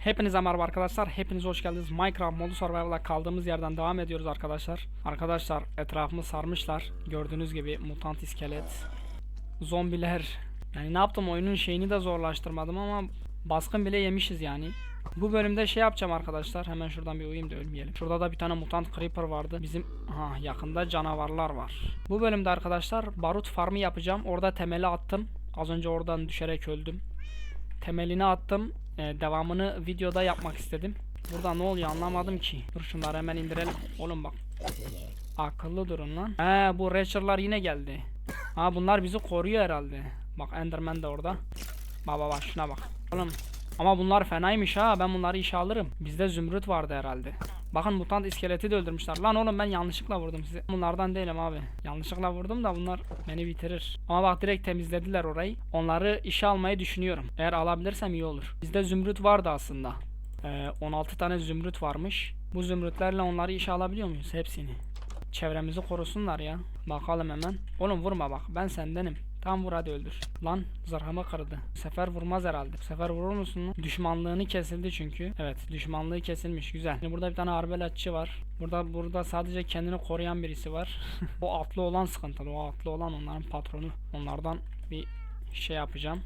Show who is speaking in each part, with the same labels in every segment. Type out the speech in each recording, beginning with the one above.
Speaker 1: Hepinize merhaba arkadaşlar. Hepiniz hoş geldiniz. Minecraft modu survival'a kaldığımız yerden devam ediyoruz arkadaşlar. Arkadaşlar etrafımı sarmışlar. Gördüğünüz gibi mutant iskelet, zombiler. Yani ne yaptım oyunun şeyini de zorlaştırmadım ama baskın bile yemişiz yani. Bu bölümde şey yapacağım arkadaşlar. Hemen şuradan bir uyuyayım da ölmeyelim. Şurada da bir tane mutant creeper vardı. Bizim ha yakında canavarlar var. Bu bölümde arkadaşlar barut farmı yapacağım. Orada temeli attım. Az önce oradan düşerek öldüm. Temelini attım. Ee, devamını videoda yapmak istedim. Burada ne oluyor anlamadım ki. Dur şunları hemen indirelim. Oğlum bak. Akıllı durun lan. He bu Ratcher'lar yine geldi. Ha bunlar bizi koruyor herhalde. Bak Enderman de orada. Baba bak şuna bak. Oğlum ama bunlar fenaymış ha. Ben bunları işe alırım. Bizde zümrüt vardı herhalde. Bakın mutant iskeleti de öldürmüşler. Lan oğlum ben yanlışlıkla vurdum sizi. Bunlardan değilim abi. Yanlışlıkla vurdum da bunlar beni bitirir. Ama bak direkt temizlediler orayı. Onları işe almayı düşünüyorum. Eğer alabilirsem iyi olur. Bizde zümrüt vardı aslında. Ee, 16 tane zümrüt varmış. Bu zümrütlerle onları işe alabiliyor muyuz? Hepsini. Çevremizi korusunlar ya. Bakalım hemen. Oğlum vurma bak. Ben sendenim. Tam vur hadi öldür. Lan zırhımı kırdı. Sefer vurmaz herhalde. Sefer vurur musun? Düşmanlığını kesildi çünkü. Evet düşmanlığı kesilmiş. Güzel. Şimdi burada bir tane arbelatçı var. Burada burada sadece kendini koruyan birisi var. o atlı olan sıkıntılı. O atlı olan onların patronu. Onlardan bir şey yapacağım.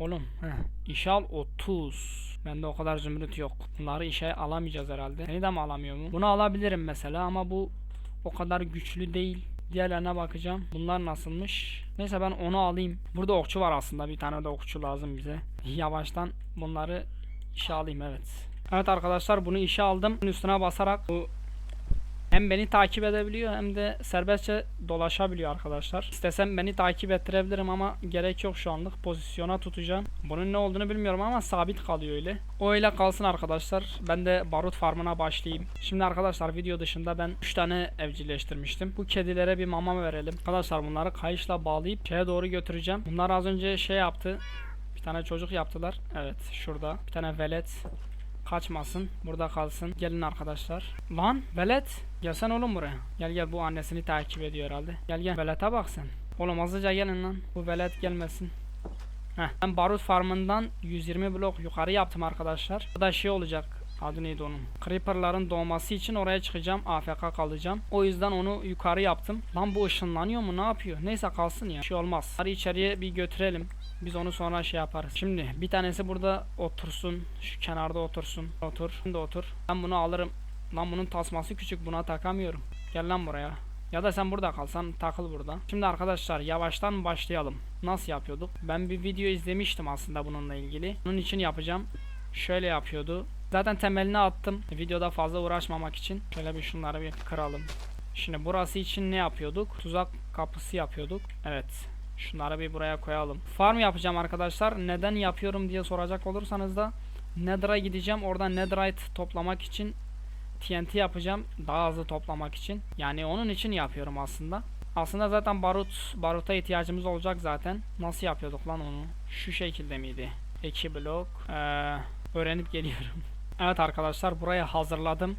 Speaker 1: Oğlum heh. İşe al 30. Bende o kadar zümrüt yok. Bunları işe alamayacağız herhalde. Seni de mi alamıyor mu? Bunu alabilirim mesela ama bu o kadar güçlü değil. Diğerlerine bakacağım. Bunlar nasılmış? Neyse ben onu alayım. Burada okçu var aslında. Bir tane de okçu lazım bize. Yavaştan bunları işe alayım evet. Evet arkadaşlar bunu işe aldım. Üstüne basarak bu hem beni takip edebiliyor hem de serbestçe dolaşabiliyor arkadaşlar. İstesem beni takip ettirebilirim ama gerek yok şu anlık. Pozisyona tutacağım. Bunun ne olduğunu bilmiyorum ama sabit kalıyor öyle. O öyle kalsın arkadaşlar. Ben de barut farmına başlayayım. Şimdi arkadaşlar video dışında ben 3 tane evcilleştirmiştim. Bu kedilere bir mama verelim. Arkadaşlar bunları kayışla bağlayıp şeye doğru götüreceğim. Bunlar az önce şey yaptı. Bir tane çocuk yaptılar. Evet şurada. Bir tane velet. Kaçmasın. Burada kalsın. Gelin arkadaşlar. Lan velet. Gelsen oğlum buraya. Gel gel bu annesini takip ediyor herhalde. Gel gel. Velete bak sen. Oğlum hızlıca gelin lan. Bu velet gelmesin. Heh. Ben barut farmından 120 blok yukarı yaptım arkadaşlar. Bu da şey olacak. Adı neydi onun? Creeper'ların doğması için oraya çıkacağım. AFK kalacağım. O yüzden onu yukarı yaptım. Lan bu ışınlanıyor mu? Ne yapıyor? Neyse kalsın ya. Bir şey olmaz. Hadi içeriye bir götürelim. Biz onu sonra şey yaparız. Şimdi bir tanesi burada otursun. Şu kenarda otursun. Otur. Şimdi otur. Ben bunu alırım. Lan bunun tasması küçük. Buna takamıyorum. Gel lan buraya. Ya da sen burada kalsan takıl burada. Şimdi arkadaşlar yavaştan başlayalım. Nasıl yapıyorduk? Ben bir video izlemiştim aslında bununla ilgili. Bunun için yapacağım. Şöyle yapıyordu. Zaten temelini attım. Videoda fazla uğraşmamak için. Şöyle bir şunları bir kıralım. Şimdi burası için ne yapıyorduk? Tuzak kapısı yapıyorduk. Evet. Şunları bir buraya koyalım. Farm yapacağım arkadaşlar. Neden yapıyorum diye soracak olursanız da Nether'a gideceğim. Orada Netherite toplamak için TNT yapacağım. Daha hızlı toplamak için. Yani onun için yapıyorum aslında. Aslında zaten barut baruta ihtiyacımız olacak zaten. Nasıl yapıyorduk lan onu? Şu şekilde miydi? 2 blok. Ee, öğrenip geliyorum. evet arkadaşlar burayı hazırladım.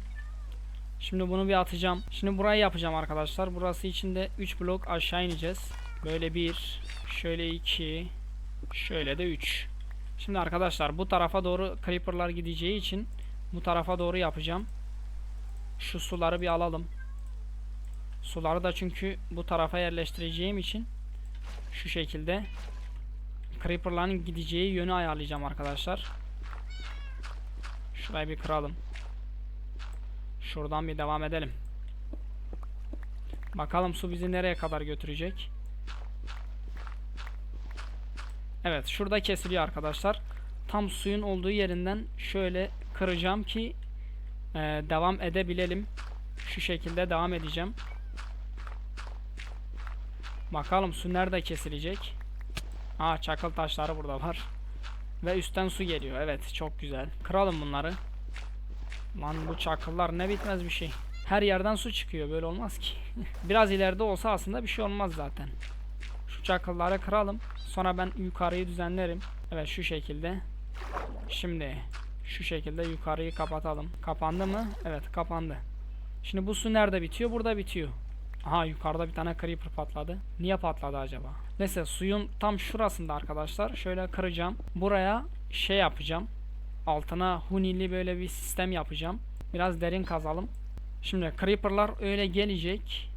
Speaker 1: Şimdi bunu bir atacağım. Şimdi burayı yapacağım arkadaşlar. Burası için de 3 blok aşağı ineceğiz. Böyle bir, şöyle iki, şöyle de üç. Şimdi arkadaşlar bu tarafa doğru creeperlar gideceği için bu tarafa doğru yapacağım. Şu suları bir alalım. Suları da çünkü bu tarafa yerleştireceğim için şu şekilde creeperların gideceği yönü ayarlayacağım arkadaşlar. Şurayı bir kıralım. Şuradan bir devam edelim. Bakalım su bizi nereye kadar götürecek. Evet şurada kesiliyor arkadaşlar. Tam suyun olduğu yerinden şöyle kıracağım ki e, devam edebilelim. Şu şekilde devam edeceğim. Bakalım su nerede kesilecek. Aa çakıl taşları burada var. Ve üstten su geliyor. Evet çok güzel. Kıralım bunları. Lan bu çakıllar ne bitmez bir şey. Her yerden su çıkıyor. Böyle olmaz ki. Biraz ileride olsa aslında bir şey olmaz zaten. Şu çakılları kıralım. Sonra ben yukarıyı düzenlerim. Evet şu şekilde. Şimdi şu şekilde yukarıyı kapatalım. Kapandı mı? Evet kapandı. Şimdi bu su nerede bitiyor? Burada bitiyor. Aha yukarıda bir tane creeper patladı. Niye patladı acaba? Neyse suyun tam şurasında arkadaşlar. Şöyle kıracağım. Buraya şey yapacağım. altına hunili böyle bir sistem yapacağım. Biraz derin kazalım. Şimdi creeper'lar öyle gelecek.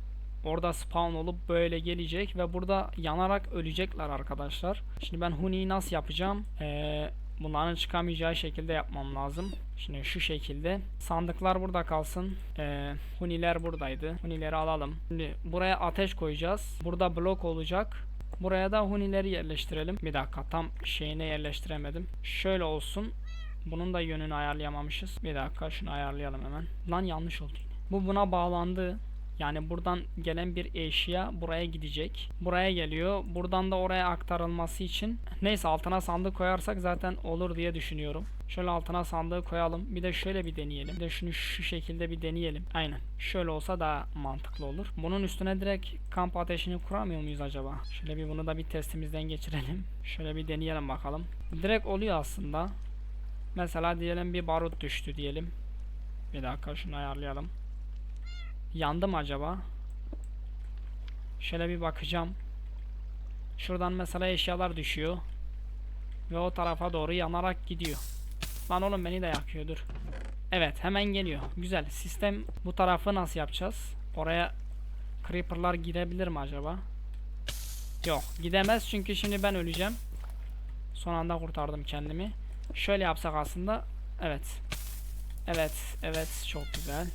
Speaker 1: Orada spawn olup böyle gelecek ve burada yanarak ölecekler arkadaşlar. Şimdi ben huniyi nasıl yapacağım? Ee, bunların çıkamayacağı şekilde yapmam lazım. Şimdi şu şekilde. Sandıklar burada kalsın. Ee, huniler buradaydı. Hunileri alalım. Şimdi buraya ateş koyacağız. Burada blok olacak. Buraya da hunileri yerleştirelim. Bir dakika tam şeyine yerleştiremedim. Şöyle olsun. Bunun da yönünü ayarlayamamışız. Bir dakika şunu ayarlayalım hemen. Lan yanlış oldu yine. Bu buna bağlandı. Yani buradan gelen bir eşya buraya gidecek. Buraya geliyor. Buradan da oraya aktarılması için. Neyse altına sandık koyarsak zaten olur diye düşünüyorum. Şöyle altına sandığı koyalım. Bir de şöyle bir deneyelim. Bir de şunu şu şekilde bir deneyelim. Aynen. Şöyle olsa daha mantıklı olur. Bunun üstüne direkt kamp ateşini kuramıyor muyuz acaba? Şöyle bir bunu da bir testimizden geçirelim. Şöyle bir deneyelim bakalım. Direkt oluyor aslında. Mesela diyelim bir barut düştü diyelim. Bir dakika şunu ayarlayalım. Yandı mı acaba? Şöyle bir bakacağım. Şuradan mesela eşyalar düşüyor. Ve o tarafa doğru yanarak gidiyor. Lan oğlum beni de yakıyor dur. Evet hemen geliyor. Güzel. Sistem bu tarafı nasıl yapacağız? Oraya creeper'lar girebilir mi acaba? Yok gidemez çünkü şimdi ben öleceğim. Son anda kurtardım kendimi. Şöyle yapsak aslında. Evet. Evet. Evet. Çok güzel.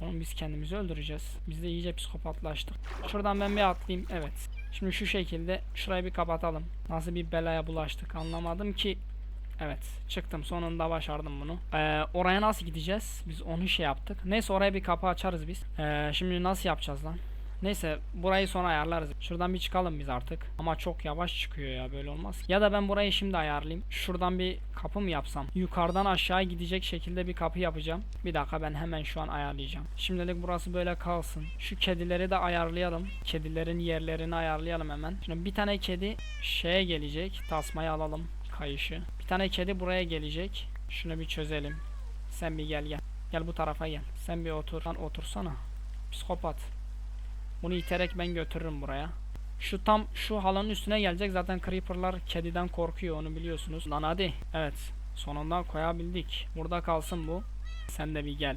Speaker 1: Oğlum biz kendimizi öldüreceğiz. Biz de iyice psikopatlaştık. Şuradan ben bir atlayayım. Evet. Şimdi şu şekilde şurayı bir kapatalım. Nasıl bir belaya bulaştık anlamadım ki. Evet çıktım sonunda başardım bunu. Ee, oraya nasıl gideceğiz? Biz onu şey yaptık. Neyse oraya bir kapı açarız biz. Ee, şimdi nasıl yapacağız lan? Neyse burayı sonra ayarlarız. Şuradan bir çıkalım biz artık. Ama çok yavaş çıkıyor ya böyle olmaz. Ya da ben burayı şimdi ayarlayayım. Şuradan bir kapı mı yapsam? Yukarıdan aşağı gidecek şekilde bir kapı yapacağım. Bir dakika ben hemen şu an ayarlayacağım. Şimdilik burası böyle kalsın. Şu kedileri de ayarlayalım. Kedilerin yerlerini ayarlayalım hemen. Şimdi bir tane kedi şeye gelecek. Tasmayı alalım. Kayışı. Bir tane kedi buraya gelecek. Şunu bir çözelim. Sen bir gel gel. Gel bu tarafa gel. Sen bir otur. Lan otursana. Psikopat. Bunu iterek ben götürürüm buraya. Şu tam şu halının üstüne gelecek. Zaten creeper'lar kediden korkuyor onu biliyorsunuz. Lan hadi. Evet. Sonunda koyabildik. Burada kalsın bu. Sen de bir gel.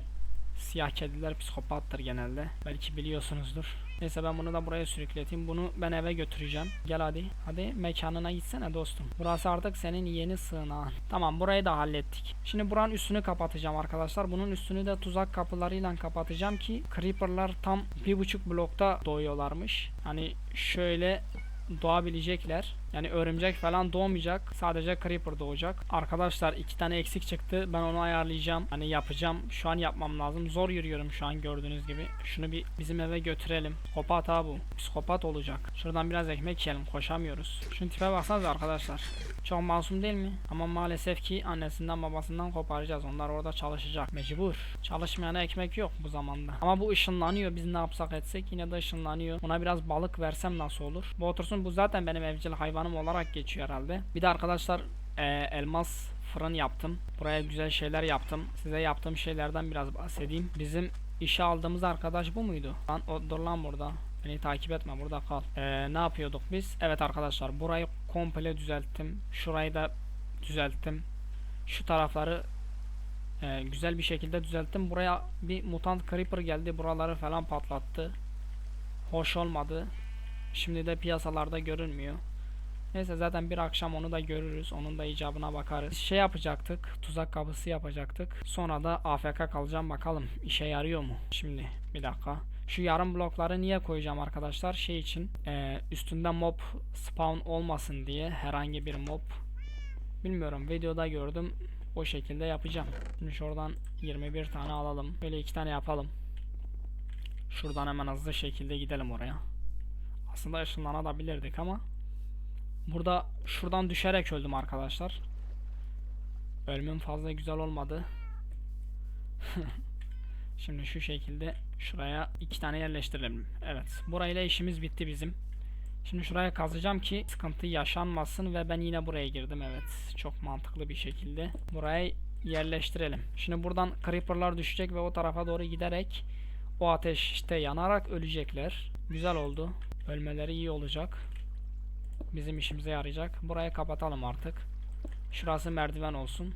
Speaker 1: Siyah kediler psikopattır genelde. Belki biliyorsunuzdur. Neyse ben bunu da buraya sürükleteyim. Bunu ben eve götüreceğim. Gel hadi. Hadi mekanına gitsene dostum. Burası artık senin yeni sığınağın. Tamam burayı da hallettik. Şimdi buranın üstünü kapatacağım arkadaşlar. Bunun üstünü de tuzak kapılarıyla kapatacağım ki Creeper'lar tam bir buçuk blokta doğuyorlarmış. Hani şöyle doğabilecekler. Yani örümcek falan doğmayacak. Sadece creeper doğacak. Arkadaşlar iki tane eksik çıktı. Ben onu ayarlayacağım. Hani yapacağım. Şu an yapmam lazım. Zor yürüyorum şu an gördüğünüz gibi. Şunu bir bizim eve götürelim. Psikopat ha bu. Psikopat olacak. Şuradan biraz ekmek yiyelim. Koşamıyoruz. Şunun tipe baksanıza arkadaşlar. Çok masum değil mi? Ama maalesef ki annesinden babasından koparacağız. Onlar orada çalışacak. Mecbur. Çalışmayana ekmek yok bu zamanda. Ama bu ışınlanıyor. Biz ne yapsak etsek yine de ışınlanıyor. Ona biraz balık versem nasıl olur? Bu otursun bu zaten benim evcil hayvanım olarak geçiyor herhalde. Bir de arkadaşlar e, elmas fırın yaptım. Buraya güzel şeyler yaptım. Size yaptığım şeylerden biraz bahsedeyim. Bizim işe aldığımız arkadaş bu muydu? Lan o, dur lan burada. Beni takip etme burada kal. Ee, ne yapıyorduk biz? Evet arkadaşlar burayı komple düzelttim. Şurayı da düzelttim. Şu tarafları e, güzel bir şekilde düzelttim. Buraya bir mutant creeper geldi. Buraları falan patlattı. Hoş olmadı. Şimdi de piyasalarda görünmüyor. Neyse zaten bir akşam onu da görürüz. Onun da icabına bakarız. Şey yapacaktık. Tuzak kapısı yapacaktık. Sonra da AFK kalacağım bakalım. işe yarıyor mu? Şimdi bir dakika. Şu yarım blokları niye koyacağım arkadaşlar? Şey için e, üstünde mob spawn olmasın diye herhangi bir mob bilmiyorum videoda gördüm o şekilde yapacağım. Şimdi şuradan 21 tane alalım. Böyle iki tane yapalım. Şuradan hemen hızlı şekilde gidelim oraya. Aslında ışınlanabilirdik ama burada şuradan düşerek öldüm arkadaşlar. Ölümüm fazla güzel olmadı. Şimdi şu şekilde şuraya iki tane yerleştirelim. Evet. Burayla işimiz bitti bizim. Şimdi şuraya kazacağım ki sıkıntı yaşanmasın ve ben yine buraya girdim. Evet. Çok mantıklı bir şekilde. Buraya yerleştirelim. Şimdi buradan creeper'lar düşecek ve o tarafa doğru giderek o ateşte yanarak ölecekler. Güzel oldu. Ölmeleri iyi olacak. Bizim işimize yarayacak. Burayı kapatalım artık. Şurası merdiven olsun.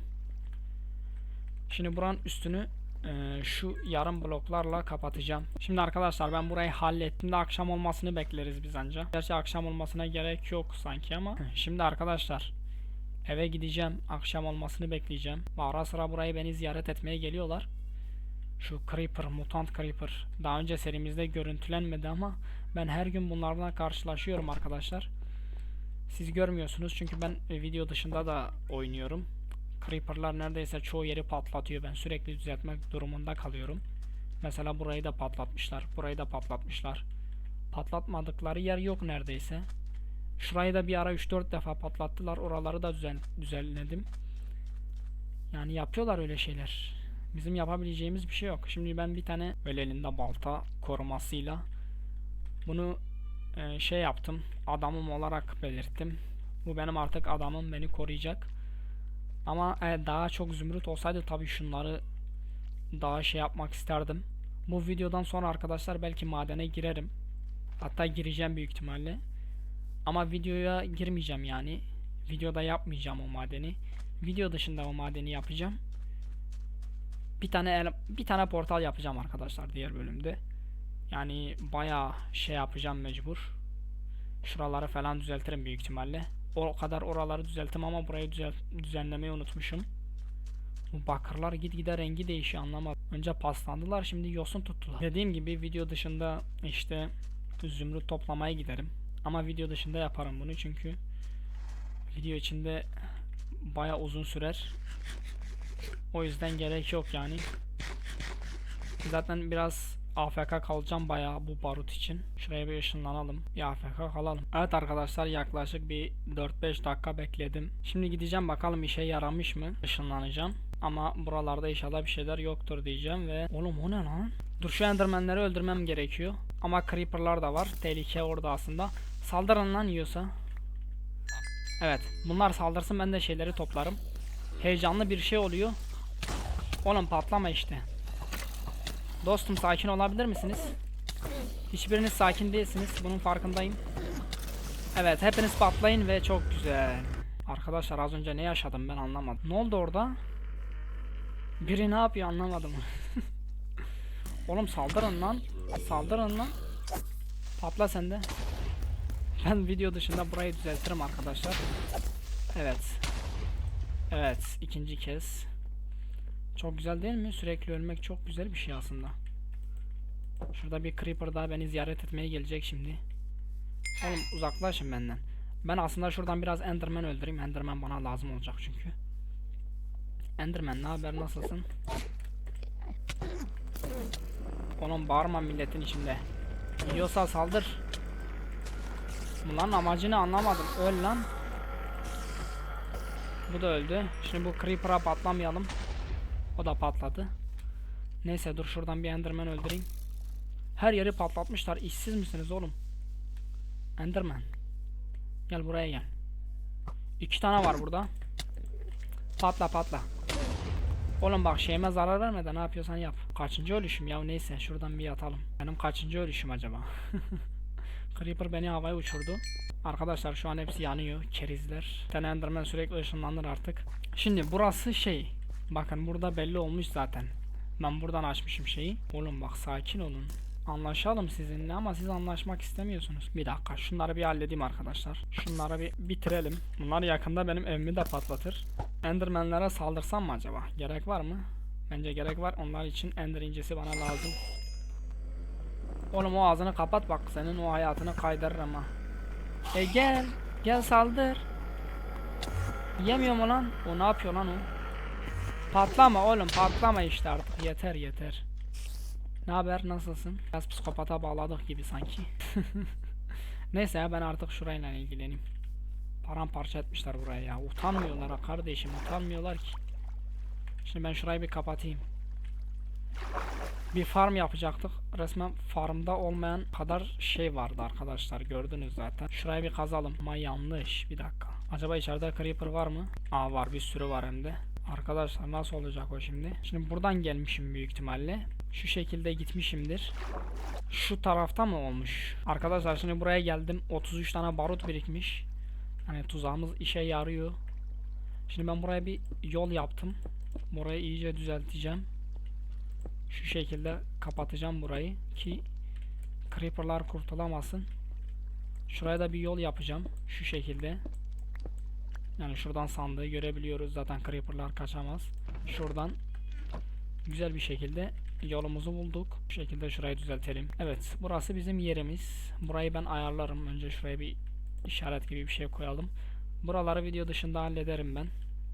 Speaker 1: Şimdi buranın üstünü e, şu yarım bloklarla kapatacağım. Şimdi arkadaşlar ben burayı hallettim de akşam olmasını bekleriz biz anca. Gerçi akşam olmasına gerek yok sanki ama. Şimdi arkadaşlar eve gideceğim. Akşam olmasını bekleyeceğim. Ara sıra burayı beni ziyaret etmeye geliyorlar. Şu Creeper, Mutant Creeper. Daha önce serimizde görüntülenmedi ama ben her gün bunlarla karşılaşıyorum arkadaşlar. Siz görmüyorsunuz çünkü ben e, video dışında da oynuyorum. Creeper'lar neredeyse çoğu yeri patlatıyor. Ben sürekli düzeltmek durumunda kalıyorum. Mesela burayı da patlatmışlar. Burayı da patlatmışlar. Patlatmadıkları yer yok neredeyse. Şurayı da bir ara 3-4 defa patlattılar. Oraları da düzen düzenledim. Yani yapıyorlar öyle şeyler. Bizim yapabileceğimiz bir şey yok. Şimdi ben bir tane böyle elinde balta korumasıyla bunu e, şey yaptım. Adamım olarak belirttim. Bu benim artık adamım beni koruyacak. Ama e, daha çok zümrüt olsaydı tabii şunları daha şey yapmak isterdim. Bu videodan sonra arkadaşlar belki madene girerim. Hatta gireceğim büyük ihtimalle. Ama videoya girmeyeceğim yani. Videoda yapmayacağım o madeni. Video dışında o madeni yapacağım. Bir tane bir tane portal yapacağım arkadaşlar diğer bölümde. Yani bayağı şey yapacağım mecbur. Şuraları falan düzeltirim büyük ihtimalle. O kadar oraları düzelttim ama burayı düzel düzenlemeyi unutmuşum. Bu bakırlar gitgide rengi değişiyor anlamadım. Önce paslandılar şimdi yosun tuttular. Dediğim gibi video dışında işte zümrüt toplamaya giderim. Ama video dışında yaparım bunu çünkü video içinde baya uzun sürer. O yüzden gerek yok yani. Zaten biraz AFK kalacağım bayağı bu barut için. Şuraya bir ışınlanalım. Bir AFK kalalım. Evet arkadaşlar yaklaşık bir 4-5 dakika bekledim. Şimdi gideceğim bakalım işe yaramış mı? Işınlanacağım. Ama buralarda inşallah bir şeyler yoktur diyeceğim ve... Oğlum o ne lan? Dur şu endermenleri öldürmem gerekiyor. Ama creeperlar da var. Tehlike orada aslında. Saldırın lan yiyorsa. Evet. Bunlar saldırsın ben de şeyleri toplarım. Heyecanlı bir şey oluyor. Oğlum patlama işte. Dostum sakin olabilir misiniz? Hiçbiriniz sakin değilsiniz. Bunun farkındayım. Evet hepiniz patlayın ve çok güzel. Arkadaşlar az önce ne yaşadım ben anlamadım. Ne oldu orada? Biri ne yapıyor anlamadım. Oğlum saldırın lan. Saldırın lan. Patla sen de. Ben video dışında burayı düzeltirim arkadaşlar. Evet. Evet ikinci kez. Çok güzel değil mi? Sürekli ölmek çok güzel bir şey aslında. Şurada bir creeper daha beni ziyaret etmeye gelecek şimdi. Oğlum uzaklaşın benden. Ben aslında şuradan biraz enderman öldüreyim. Enderman bana lazım olacak çünkü. Enderman ne haber nasılsın? Oğlum bağırma milletin içinde. Yiyorsa saldır. Bunların amacını anlamadım. Öl lan. Bu da öldü. Şimdi bu creeper'a patlamayalım. O da patladı. Neyse dur şuradan bir enderman öldüreyim. Her yeri patlatmışlar. İşsiz misiniz oğlum? Enderman. Gel buraya gel. İki tane var burada. Patla patla. Oğlum bak şeyime zarar verme de ne yapıyorsan yap. Kaçıncı ölüşüm ya neyse şuradan bir yatalım. Benim kaçıncı ölüşüm acaba? Creeper beni havaya uçurdu. Arkadaşlar şu an hepsi yanıyor. Kerizler. Tane Enderman sürekli ışınlanır artık. Şimdi burası şey. Bakın burada belli olmuş zaten. Ben buradan açmışım şeyi. Oğlum bak sakin olun. Anlaşalım sizinle ama siz anlaşmak istemiyorsunuz. Bir dakika şunları bir halledeyim arkadaşlar. Şunları bir bitirelim. Bunlar yakında benim evimi de patlatır. Enderman'lere saldırsam mı acaba? Gerek var mı? Bence gerek var. Onlar için Ender incisi bana lazım. Oğlum o ağzını kapat bak senin o hayatını kaydırırım ha. E gel. Gel saldır. Yemiyor mu lan? O ne yapıyor lan o? Patlama oğlum patlama işte artık yeter yeter. Ne haber nasılsın? Biraz psikopata bağladık gibi sanki. Neyse ben artık şurayla ilgileneyim. Paramparça etmişler buraya ya. Utanmıyorlar ha kardeşim utanmıyorlar ki. Şimdi ben şurayı bir kapatayım. Bir farm yapacaktık. Resmen farmda olmayan kadar şey vardı arkadaşlar. Gördünüz zaten. Şurayı bir kazalım. Ama yanlış. Bir dakika. Acaba içeride creeper var mı? Aa var bir sürü var hem de. Arkadaşlar nasıl olacak o şimdi? Şimdi buradan gelmişim büyük ihtimalle. Şu şekilde gitmişimdir. Şu tarafta mı olmuş? Arkadaşlar şimdi buraya geldim. 33 tane barut birikmiş. Hani tuzağımız işe yarıyor. Şimdi ben buraya bir yol yaptım. Burayı iyice düzelteceğim. Şu şekilde kapatacağım burayı ki creeper'lar kurtulamasın. Şuraya da bir yol yapacağım. Şu şekilde. Yani şuradan sandığı görebiliyoruz. Zaten creeper'lar kaçamaz. Şuradan güzel bir şekilde yolumuzu bulduk. Bu şekilde şurayı düzeltelim. Evet, burası bizim yerimiz. Burayı ben ayarlarım. Önce şuraya bir işaret gibi bir şey koyalım. Buraları video dışında hallederim ben.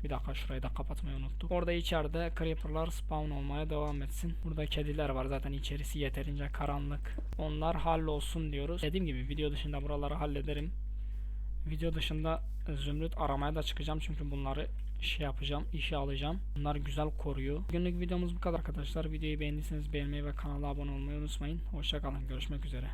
Speaker 1: Bir dakika şurayı da kapatmayı unuttuk. Orada içeride creeper'lar spawn olmaya devam etsin. Burada kediler var zaten içerisi yeterince karanlık. Onlar hallolsun diyoruz. Dediğim gibi video dışında buraları hallederim. Video dışında zümrüt aramaya da çıkacağım çünkü bunları şey yapacağım, işe alacağım. Bunlar güzel koruyor. Günlük videomuz bu kadar arkadaşlar. Videoyu beğendiyseniz beğenmeyi ve kanala abone olmayı unutmayın. Hoşçakalın. Görüşmek üzere.